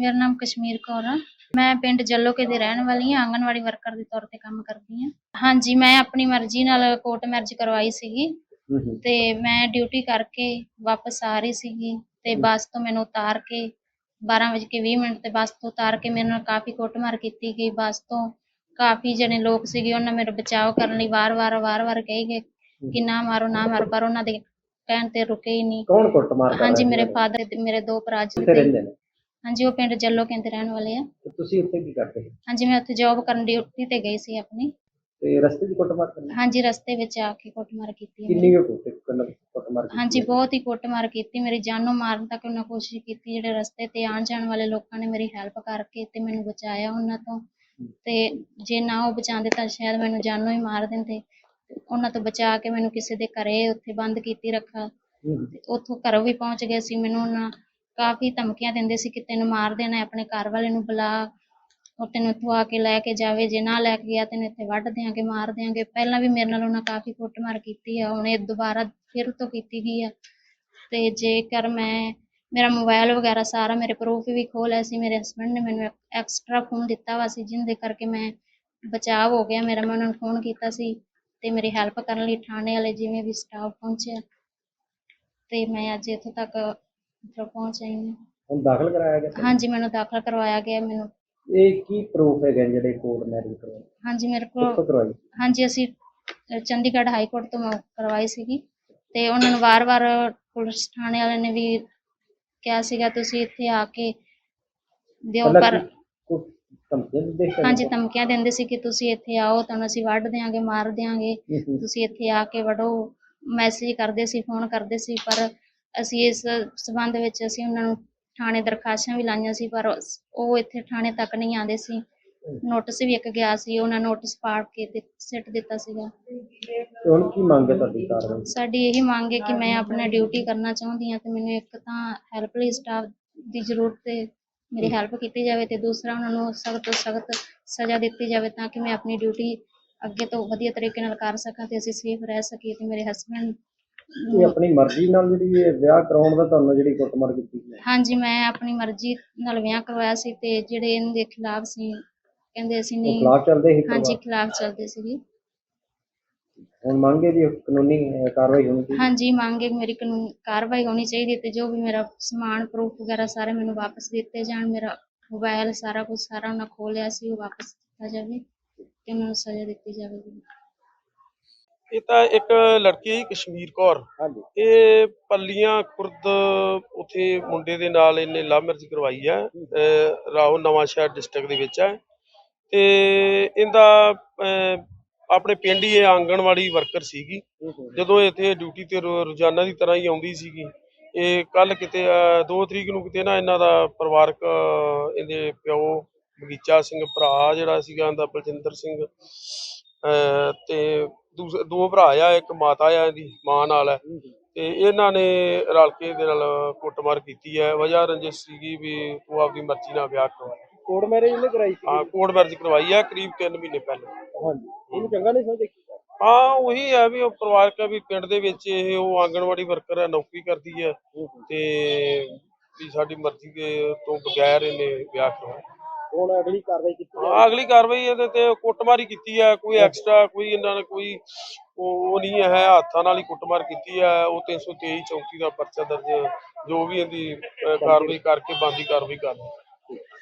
ਮੇਰਾ ਨਾਮ ਕਸ਼ਮੀਰ ਕੌਰ ਆ। ਮੈਂ ਪਿੰਡ ਜੱਲੋਕੇ ਦੀ ਰਹਿਣ ਵਾਲੀ ਹਾਂ ਆਂਗਣਵਾੜੀ ਵਰਕਰ ਦੇ ਤੌਰ ਤੇ ਕੰਮ ਕਰਦੀ ਹਾਂ। ਹਾਂਜੀ ਮੈਂ ਆਪਣੀ ਮਰਜ਼ੀ ਨਾਲ ਕੋਰਟ ਮੈਰਿਜ ਕਰਵਾਈ ਸੀਗੀ ਤੇ ਮੈਂ ਡਿਊਟੀ ਕਰਕੇ ਵਾਪਸ ਆ ਰਹੀ ਸੀਗੀ ਤੇ ਬੱਸ ਤੋਂ ਮੈਨੂੰ ਉਤਾਰ ਕੇ 12:20 ਮਿੰਟ ਤੇ ਬੱਸ ਤੋਂ ਉਤਾਰ ਕੇ ਮੇਰੇ ਨਾਲ ਕਾਫੀ ਕੁੱਟਮਾਰ ਕੀਤੀ ਗਈ। ਬੱਸ ਤੋਂ ਕਾਫੀ ਜਣੇ ਲੋਕ ਸੀਗੇ ਉਹਨਾਂ ਮੇਰਾ ਬਚਾਅ ਕਰਨ ਲਈ ਵਾਰ-ਵਾਰ ਵਾਰ-ਵਾਰ ਕਹੀ ਗਏ ਕਿ ਨਾ ਮਾਰੋ ਨਾ ਮਾਰੋ ਪਰ ਉਹਨਾਂ ਦੇ ਕਹਿਣ ਤੇ ਰੁਕੇ ਹੀ ਨਹੀਂ। ਕੌਣ ਕੁੱਟਮਾਰ ਕਰ ਹਾਂਜੀ ਮੇਰੇ? ਫਾਦਰ ਤੇ ਮੇਰੇ ਦੋ ਭਰਾ ਜੀ ਤੇ ਰਹਿੰਦੇ ਨੇ? ਹਾਂਜੀ ਉਹ ਪਿੰਡ ਜੱਲੋਕੇ ਦੇ ਰਹਿਣ ਵਾਲੇ ਆ। ਤੇ ਤੁਸੀਂ ਉੱਥੇ ਕੀ ਕਰਦੇ? ਸੀ? ਹਾਂਜੀ ਮੈਂ ਉੱਥੇ ਜੌਬ ਕਰਨ ਡਿਊਟੀ ਤੇ ਗਈ ਸੀ ਆਪਣੀ। ਤੇ ਰਸਤੇ 'ਚ ਕੁੱਟਮਾਰ ਕਰਨੀ? ਹਾਂਜੀ ਰਸਤੇ ਵਿੱਚ ਆ ਕੇ ਕੁੱਟਮਾਰ ਕੀਤੀ। ਕਿੰਨੀ ਕੁ ਕੁੱਟ ਕੁੱਟਮਾਰ ਕੀਤੀ ਹਾਂਜੀ ਹੈ? ਬਹੁਤ ਹੀ ਕੁੱਟਮਾਰ ਕੀਤੀ। ਮੇਰੀ ਜਾਨ ਨੂੰ ਮਾਰਨ ਤੱਕ ਉਹਨਾਂ ਕੋਸ਼ਿਸ਼ ਕੀਤੀ। ਜਿਹੜੇ ਰਸਤੇ ਤੇ ਆਉਣ ਜਾਣ ਵਾਲੇ ਲੋਕਾਂ ਨੇ ਮੇਰੀ ਹੈਲਪ ਕਰਕੇ ਤੇ ਮੈਨੂੰ ਬਚਾਇਆ ਉਹਨਾਂ ਤੋਂ। ਤੇ ਜੇ ਨਾ ਉਹ ਬਚਾਉਂਦੇ ਤਾਂ ਸ਼ਾਇਦ ਮੈਨੂੰ ਜਾਨੋਂ ਹੀ ਮਾਰ ਦਿੰਦੇ। ਉਹਨਾਂ ਤੋਂ ਬਚਾ ਕੇ ਮੈਨੂੰ ਕਿਸੇ ਦੇ ਘਰੇ ਉੱਥੇ ਬੰਦ ਕੀਤੀ ਰੱਖਾ। ਉੱਥੋਂ ਘਰੋਂ ਵੀ ਪਹੁੰਚ ਗਏ ਸੀ ਮੈਨੂੰ ਉਹਨਾਂ ਕਾਫੀ ਧਮਕੀਆਂ ਦਿੰਦੇ ਸੀ ਕਿ ਤੈਨੂੰ ਮਾਰ ਦੇਣਾ ਆਪਣੇ ਘਰ ਵਾਲੇ ਨੂੰ ਬੁਲਾ, ਉਹ ਤੈਨੂੰ ਇੱਥੋਂ ਆ ਕੇ ਲੈ ਕੇ ਜਾਵੇ, ਜੇ ਨਾ ਲੈ ਕੇ ਗਿਆ ਤੈਨੂੰ ਇੱਥੇ ਵੱਢ ਦਿਆਂਗੇ, ਮਾਰ ਦਿਆਂਗੇ। ਪਹਿਲਾਂ ਵੀ ਮੇਰੇ ਨਾਲ ਉਹਨਾਂ ਕਾਫੀ ਕੁੱਟਮਾਰ ਕੀਤੀ ਆ, ਹੁਣ ਇਹ ਦੁਬਾਰਾ ਫਿਰ ਤੋਂ ਕੀਤੀ ਗਈ ਆ। ਤੇ ਜੇਕਰ ਮੈਂ, ਮੇਰਾ ਮੋਬਾਈਲ ਵਗੈਰਾ ਸਾਰਾ, ਮੇਰੇ ਪ੍ਰੂਫ ਵੀ ਖੋਹ ਲਿਆ ਸੀ, ਮੇਰੇ ਹਸਬੰਡ ਨੇ ਮੈਨੂੰ ਐਕਸਟਰਾ ਫੋਨ ਦਿੱਤਾ ਵਾ ਸੀ ਜਿਹਦੇ ਕਰਕੇ ਮੈਂ ਬਚਾਅ ਹੋ ਗਿਆ। ਮੇਰਾ ਮੈਂ ਉਹਨਾਂ ਨੂੰ ਫੋਨ ਕੀਤਾ ਸੀ ਤੇ ਮੇਰੀ ਹੈਲਪ ਕਰਨ ਲਈ ਥਾਣੇ ਵਾਲੇ ਜਿਵੇਂ ਵੀ ਸਟਾਫ ਪਹੁੰਚਿਆ। ਤੇ ਮੈਂ ਅੱਜ ਇੱਥੋਂ ਤੱਕ ਮਤਲਬ ਪਹੁੰਚ ਆਈ ਹਾਂ। ਹੁਣ ਦਾਖਲ ਕਰਾਇਆ ਗਿਆ ਤੁਹਾਨੂੰ? ਹਾਂਜੀ ਮੈਨੂੰ ਦਾਖਲ ਕਰਵਾਇਆ ਗਿਆ ਮੈਨੂੰ। ਇਹ ਕੀ ਪ੍ਰੂਫ ਹੈਗੇ ਨੇ ਜਿਹੜੇ ਕੋਰਟ ਮੈਰਿਜ ਕਰਵਾਏ? ਹਾਂਜੀ ਮੇਰੇ ਕਿੱਥੋਂ ਕੋਲ ਕਰਵਾਈ? ਹਾਂਜੀ ਅਸੀਂ ਚੰਡੀਗੜ੍ਹ ਹਾਈ ਕੋਰਟ ਤੋਂ ਮੈਂ ਕਰਵਾਈ ਸੀਗੀ। ਤੇ ਉਹਨਾਂ ਨੂੰ ਵਾਰ-ਵਾਰ ਪੁਲਿਸ ਥਾਣੇ ਵਾਲਿਆਂ ਨੇ ਵੀ ਕਿਹਾ ਸੀਗਾ ਤੁਸੀਂ ਇੱਥੇ ਆ ਕੇ ਦਿਓ ਪਹਿਲਾਂ ਪਰ ਕੀ- ਕੋਈ ਧਮਕੀਆਂ ਦਿੰਦੇ ਸੀ? ਹਾਂਜੀ ਧਮਕੀਆਂ ਦਿੰਦੇ ਸੀ ਕਿ ਤੁਸੀਂ ਇੱਥੇ ਆਓ ਤੁਹਾਨੂੰ ਅਸੀਂ ਵੱਢ ਦਿਆਂਗੇ ਮਾਰ ਦਿਆਂਗੇ। ਤੁਸੀਂ ਇੱਥੇ ਆ ਕੇ ਵੜੋ ਮੈਸੇਜ ਕਰਦੇ ਸੀ ਫੋਨ ਕਰਦੇ ਸੀ ਪਰ ਅਸੀਂ ਇਸ ਸਬੰਧ ਵਿੱਚ ਅਸੀਂ ਉਹਨਾਂ ਨੂੰ ਥਾਣੇ ਦਰਖਾਸਤਾਂ ਵੀ ਲਾਈਆਂ ਸੀ ਪਰ ਉਹ ਇੱਥੇ ਥਾਣੇ ਤੱਕ ਨਹੀਂ ਆਉਂਦੇ ਸੀ। ਨੋਟਿਸ ਵੀ ਇੱਕ ਗਿਆ ਸੀ ਉਹਨਾਂ ਨੋਟਿਸ ਪਾੜ ਕੇ ਤੇ ਸਿੱਟ ਦਿੱਤਾ ਸੀਗਾ। ਤੇ ਹੁਣ ਕੀ ਮੰਗ ਹੈ ਤੁਹਾਡੀ ਕਾਰਵਾਈ? ਸਾਡੀ ਇਹੀ ਮੰਗ ਹੈ ਕਿ ਮੈਂ ਆਪਣਾ ਡਿਊਟੀ ਕਰਨਾ ਚਾਹੁੰਦੀ ਹਾਂ ਤੇ ਮੈਨੂੰ ਇੱਕ ਤਾਂ ਹੈਲਪਲਾਈਨ ਸਟਾਫ ਦੀ ਜ਼ਰੂਰਤ ਹੈ ਮੇਰੀ ਹੈਲਪ ਕੀਤੀ ਜਾਵੇ ਤੇ ਦੂਸਰਾ ਉਹਨਾਂ ਨੂੰ ਸਖਤ ਤੋਂ ਸਖਤ ਸਜ਼ਾ ਦਿੱਤੀ ਜਾਵੇ ਤਾਂ ਕਿ ਮੈਂ ਆਪਣੀ ਡਿਊਟੀ ਅੱਗੇ ਤੋਂ ਵਧੀਆ ਤਰੀਕੇ ਨਾਲ ਕਰ ਸਕਾਂ ਤੇ ਅਸੀਂ ਸੇਫ ਰਹਿ ਸਕੀਏ ਤੇ ਮੇਰੇ ਹਸਬੰਡ ਇਹ ਆਪਣੀ ਮਰਜ਼ੀ ਨਾਲ ਜਿਹੜੀ ਇਹ ਵਿਆਹ ਕਰਾਉਣ ਦਾ ਤੁਹਾਨੂੰ ਜਿਹੜੀ ਕੁੱਟਮਾਰ ਕੀਤੀ ਗਈ ਹੈ ਹਾਂਜੀ ਮੈਂ ਆਪਣੀ ਮਰਜ਼ੀ ਨਾਲ ਵਿਆਹ ਕਰਵਾਇਆ ਸੀ ਤੇ ਜਿਹੜੇ ਇਹਨਾਂ ਦੇ ਖਿਲਾਫ ਸੀ ਕਹਿੰਦੇ ਅਸੀਂ ਨਹੀਂ ਖਿਲਾਫ ਚੱਲਦੇ ਸੀ ਹਾਂਜੀ ਪਰਿਵਾਰ? ਖਿਲਾਫ ਚੱਲਦੇ ਸੀਗੇ। ਹੁਣ ਮੰਗ ਜੀ ਕਾਨੂੰਨੀ ਅਹ, ਕਾਰਵਾਈ ਹੋਣੀ ਚਾਹੀਦੀ? ਹਾਂਜੀ ਮੰਗ ਮੇਰੀ ਕਾਨੂੰਨ ਕਾਰਵਾਈ ਹੋਣੀ ਚਾਹੀਦੀ ਤੇ ਜੋ ਵੀ ਮੇਰਾ ਸਮਾਨ ਪ੍ਰੂਫ ਵਗੈਰਾ ਸਾਰੇ ਮੈਨੂੰ ਵਾਪਸ ਦਿੱਤੇ ਜਾਣ ਮੇਰਾ ਮੋਬਾਈਲ ਸਾਰਾ ਕੁਝ ਸਾਰਾ ਉਹਨਾਂ ਖੋਹ ਲਿਆ ਸੀ ਉਹ ਵਾਪਸ ਦਿੱਤਾ ਜਾਵੇ ਤੇ ਉਹਨਾਂ ਨੂੰ ਸਜ਼ਾ ਦਿੱਤੀ ਜਾਵੇ ਇਹ ਤਾਂ ਇੱਕ ਲੜਕੀ ਹੈ ਕਸ਼ਮੀਰ ਕੌਰ। ਹਾਂਜੀ। ਇਹ ਪੱਲੀਆਂ ਖੁਰਦ ਉਥੇ ਮੁੰਡੇ ਦੇ ਨਾਲ ਇਹਨੇ ਲਵ ਮੈਰਿਜ ਕਰਵਾਈ ਹੈ ਅਹ ਰਾਓ ਨਵਾਂ ਸ਼ਹਿਰ ਡਿਸਟ੍ਰਿਕਟ ਦੇ ਵਿੱਚ ਹੈ ਤੇ ਇਹਦਾ ਅਹ, ਆਪਣੇ ਪਿੰਡ ਹੀ ਇਹ ਆਂਗਣਵਾੜੀ ਵਰਕਰ ਸੀਗੀ। ਜਦੋਂ ਇੱਥੇ ਡਿਊਟੀ ਤੇ ਰੋ- ਰੋਜ਼ਾਨਾ ਦੀ ਤਰ੍ਹਾਂ ਹੀ ਆਉਂਦੀ ਸੀਗੀ। ਇਹ ਕੱਲ ਕਿਤੇ 2 ਤਰੀਕ ਨੂੰ ਕਿਤੇ ਨਾ ਇਹਨਾਂ ਦਾ ਪਰਿਵਾਰਕ ਅਹ, ਇਹਦੇ ਪਿਓ ਬਗੀਚਾ ਸਿੰਘ ਭਰਾ ਜਿਹੜਾ ਸੀਗਾ ਇਹਦਾ ਬਲਜਿੰਦਰ ਸਿੰਘ। ਅਹ, ਤੇ ਦੋ ਭਰਾ ਆ ਇੱਕ ਮਾਤਾ ਆ ਇਹਦੀ ਮਾਂ ਨਾਲ ਹੈ ਤੇ ਇਹਨਾਂ ਨੇ ਰਲ ਕੇ ਇਹਦੇ ਨਾਲ ਕੁੱਟਮਾਰ ਕੀਤੀ ਹੈ ਵਜ੍ਹਾ ਰੰਜਿਸ਼ ਸੀਗੀ ਵੀ ਤੂੰ ਆਪਦੀ ਮਰਜ਼ੀ ਨਾਲ ਵਿਆਹ ਕਰਵਾ ਕੋਰਟ ਮੈਰਿਜ ਨੇ ਕਰਾਈ ਸੀ? ਹਾਂ ਕੋਰਟ ਮੈਰਿਜ ਕਰਵਾਈ ਹੈ ਕਰੀਬ 3 ਮਹੀਨੇ ਪਹਿਲਾਂ। ਹਾਂਜੀ। ਇਹਨੂੰ ਚੰਗਾ ਨਹੀਂ ਸਮਝਦੇ? ਹਾਂ ਉਹੀ ਹੈ ਵੀ ਉਹ ਪਰਿਵਾਰਕ ਹੈ ਵੀ ਪਿੰਡ ਦੇ ਵਿੱਚ ਇਹ ਉਹ ਆਂਗਣਵਾੜੀ ਵਰਕਰ ਹੈ ਨੌਕਰੀ ਕਰਦੀ ਹੈ। ਤੇ ਵੀ ਸਾਡੀ ਮਰਜ਼ੀ ਦੇ ਤੋਂ ਬਗੈਰ ਇਹਨੇ ਵਿਆਹ ਕਰਵਾਇਆ। ਹੁਣ ਅਗਲੀ ਕਾਰਵਾਈ ਕੀਤੀ ਹਾਂ ਅਗਲੀ ਕਾਰਵਾਈ ਇਹਦੇ ਤੇ ਕੁੱਟਮਾਰੀ ਕੀਤੀ ਹੈ ਕੋਈ ਐਕਸਟਰਾ ਕੋਈ ਇਹਨਾਂ ਨੇ ਕੋਈ ਉਹ ਨਹੀਂ ਹੈ ਹੱਥਾਂ ਨਾਲ ਹੀ ਕੁੱਟਮਾਰ ਕੀਤੀ ਹੈ। ਉਹ 323 34 ਦਾ ਪਰਚਾ ਦਰਜ ਜੋ ਵੀ ਇਹਦੀ ਕਾਰਵਾਈ ਕਰਕੇ ਬੰਦੀ ਕਾਰਵਾਈ ਕਰ